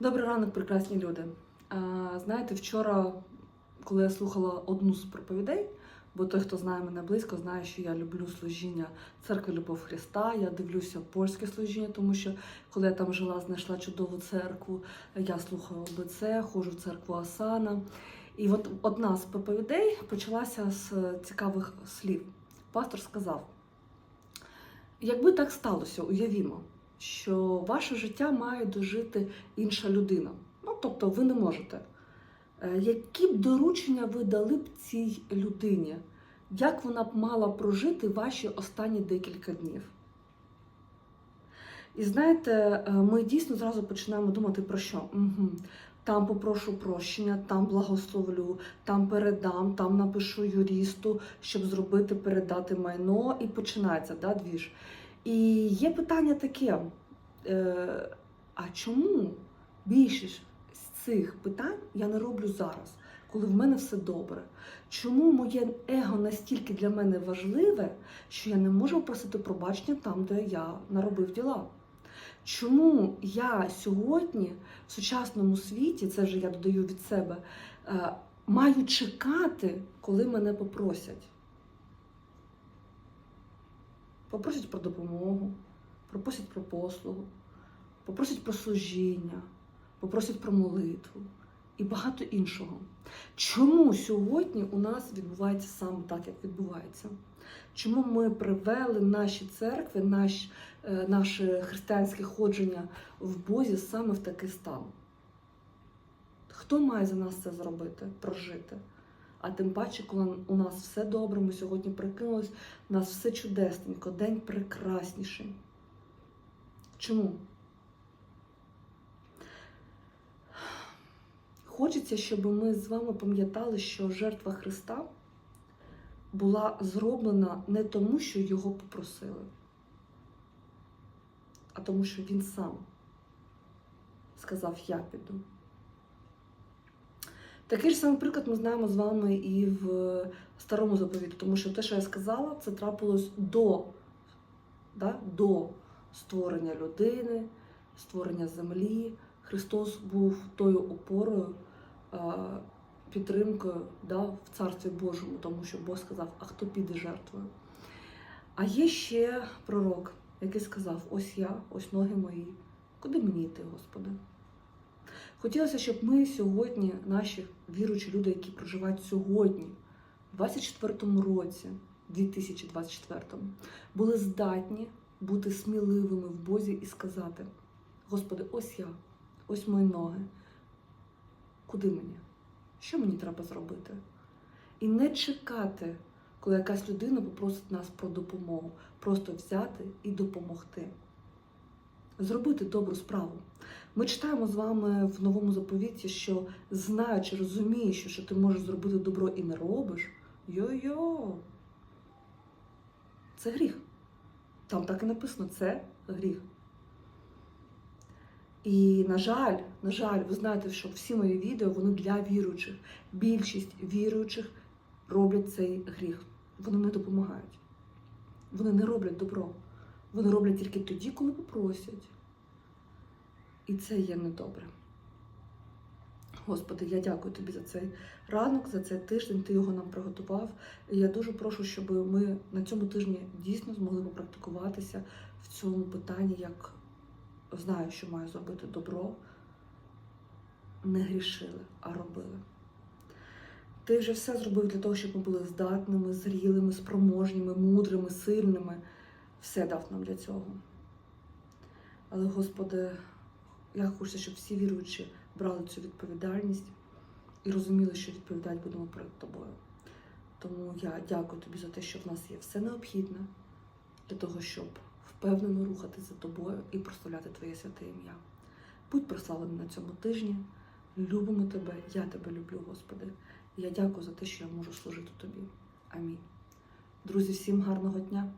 Добрий ранок, прекрасні люди. А, знаєте, вчора, коли я слухала одну з проповідей, бо той, хто знає мене близько, знає, що я люблю служіння церкви Любов Христа. Я дивлюся польське служіння, тому що коли я там жила, знайшла чудову церкву. Я слухаю ОБЦ, ходжу в церкву Асана. І от одна з проповідей почалася з цікавих слів. Пастор сказав: якби так сталося, уявімо, що ваше життя має дожити інша людина. Ну, тобто ви не можете. Е, Які б доручення ви дали б цій людині? Як вона б мала прожити ваші останні декілька днів? І знаєте, е, ми дійсно зразу починаємо думати про що? Угу. Там попрошу прощення, там благословлю, там передам, там напишу юристу, щоб зробити, передати майно, і починається да, двіж. І є питання таке: е, а чому більшість з цих питань я не роблю зараз, коли в мене все добре? Чому моє его настільки для мене важливе, що я не можу просити пробачення там, де я наробив діла? Чому я сьогодні в сучасному світі, це вже я додаю від себе, е, маю чекати, коли мене попросять? Попросять про допомогу, попросять про послугу, попросять про служіння, попросять про молитву і багато іншого. Чому сьогодні у нас відбувається саме так, як відбувається? Чому ми привели наші церкви, наш, е, наше християнське ходження в Бозі саме в такий стан? Хто має за нас це зробити, прожити? А тим паче, коли у нас все добре, ми сьогодні прикинулись, у нас все чудесненько, день прекрасніший. Чому? Хочеться, щоб ми з вами пам'ятали, що жертва Христа була зроблена не тому, що його попросили, а тому, що він сам сказав: Я піду. Такий ж самий приклад ми знаємо з вами і в старому заповіті, тому що те, що я сказала, це трапилось до, да, до створення людини, створення землі. Христос був тою опорою, е, підтримкою да, в Царстві Божому, тому що Бог сказав, а хто піде жертвою? А є ще пророк, який сказав: ось я, ось ноги мої. Куди мені йти, Господи? Хотілося, щоб ми сьогодні, наші віруючі люди, які проживають сьогодні, в 24-му році, 2024, були здатні бути сміливими в Бозі і сказати: Господи, ось я, ось мої ноги. Куди мені? Що мені треба зробити? І не чекати, коли якась людина попросить нас про допомогу, просто взяти і допомогти. Зробити добру справу. Ми читаємо з вами в новому заповіті, що знаючи, розуміючи, що ти можеш зробити добро і не робиш, йо-йо, це гріх. Там так і написано, це гріх. І, на жаль, на жаль, ви знаєте, що всі мої відео вони для віруючих. Більшість віруючих роблять цей гріх. Вони не допомагають. Вони не роблять добро. Вони роблять тільки тоді, коли попросять. І це є недобре. Господи, я дякую тобі за цей ранок, за цей тиждень. Ти його нам приготував. І я дуже прошу, щоб ми на цьому тижні дійсно змогли попрактикуватися в цьому питанні, як знаю, що маю зробити добро. Не грішили, а робили. Ти вже все зробив для того, щоб ми були здатними, зрілими, спроможніми, мудрими, сильними. Все дав нам для цього. Але, Господи, я хочу, щоб всі віруючі брали цю відповідальність і розуміли, що відповідати будемо перед тобою. Тому я дякую тобі за те, що в нас є все необхідне для того, щоб впевнено рухати за тобою і прославляти Твоє святе ім'я. Будь прославлений на цьому тижні. Любимо тебе, я тебе люблю, Господи. І я дякую за те, що я можу служити тобі. Амінь. Друзі, всім гарного дня!